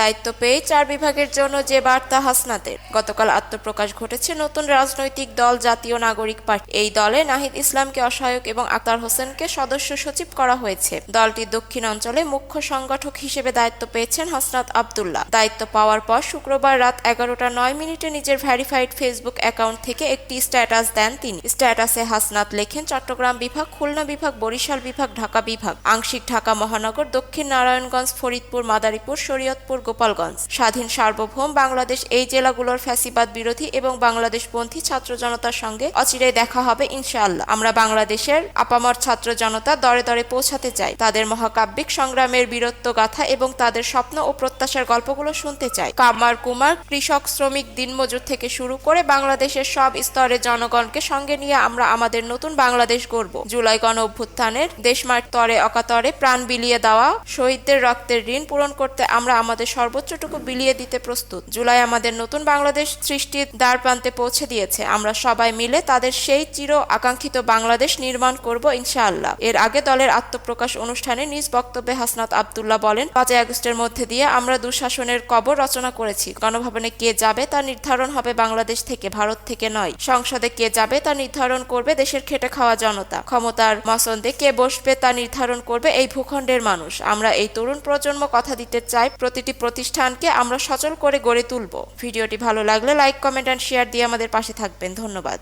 দায়িত্ব পেয়ে চার বিভাগের জন্য যে বার্তা হাসনাতের। গতকাল আত্মপ্রকাশ ঘটেছে নতুন রাজনৈতিক দল জাতীয় নাগরিক পার্টি। এই দলে নাহিদ ইসলামকে অসহায়ক এবং আক্তার হোসেনকে সদস্য সচিব করা হয়েছে। দলটির দক্ষিণ অঞ্চলে মুখ্য সংগঠক হিসেবে দায়িত্ব পেয়েছেন হাসনাত আবদুল্লাহ। দায়িত্ব পাওয়ার পর শুক্রবার রাত এগারোটা নয় মিনিটে নিজের ভ্যারিফাইড ফেসবুক অ্যাকাউন্ট থেকে একটি স্ট্যাটাস দেন তিনি। স্ট্যাটাসে হাসনাত লেখেন, চট্টগ্রাম বিভাগ, খুলনা বিভাগ, বরিশাল বিভাগ, ঢাকা বিভাগ। আংশিক ঢাকা মহানগর, দক্ষিণ নারায়ণগঞ্জ, ফরিদপুর, মাদারীপুর, শরীয়তপুর গোপালগঞ্জ। স্বাধীন সার্বভৌম বাংলাদেশ এই জেলাগুলোর ফ্যাসিবাদ বিরোধী এবং বাংলাদেশপন্থী ছাত্র জনতার সঙ্গে অচিরেই দেখা হবে ইনশাআল্লাহ। আমরা বাংলাদেশের আপামর ছাত্র জনতা দরে দরে পৌঁছাতে চাই। তাদের মহাকাব্যিক সংগ্রামের বীরত্ব গাথা এবং তাদের স্বপ্ন ও প্রত্যাশার গল্পগুলো শুনতে চাই। কামার কুমার, কৃষক, শ্রমিক, দিনমজুর থেকে শুরু করে বাংলাদেশের সব স্তরের জনগণকে সঙ্গে নিয়ে আমরা আমাদের নতুন বাংলাদেশ গড়ব। জুলাই গণ অভ্যুত্থানের দেশমার তরে অকাতরে প্রাণ বিলিয়ে দেওয়া, শহীদদের রক্তের ঋণ পূরণ করতে আমরা আমাদের সর্বোচ্চটুকু বিলিয়ে দিতে প্রস্তুত। জুলাই আমাদের নতুন বাংলাদেশ সৃষ্টির দ্বার প্রান্তে পৌঁছে দিয়েছে। আমরা সবাই মিলে তাদের সেই চির আকাঙ্ক্ষিত বাংলাদেশ নির্মাণ করব ইনশাআল্লাহ। এর আগে দলের আত্মপ্রকাশ অনুষ্ঠানে নিজ বক্তব্যে হাসনাত আবদুল্লাহ বলেন, পাঁচই আগস্টের মধ্যে দিয়ে আমরা দুঃশাসনের কবর রচনা করেছি। গণভবনে কে যাবে তা নির্ধারণ হবে বাংলাদেশ থেকে, ভারত থেকে নয়। সংসদে কে যাবে তা নির্ধারণ করবে দেশের খেটে খাওয়া জনতা। ক্ষমতার মসন্দে কে বসবে তা নির্ধারণ করবে এই ভূখণ্ডের মানুষ। আমরা এই তরুণ প্রজন্ম কথা দিতে চাই প্রতিটি প্রতিষ্ঠানকে আমরা সচল করে গড়ে তুলব। ভিডিওটি ভালো লাগলে লাইক কমেন্ট অ্যান্ড শেয়ার দিয়ে আমাদের পাশে থাকবেন। ধন্যবাদ।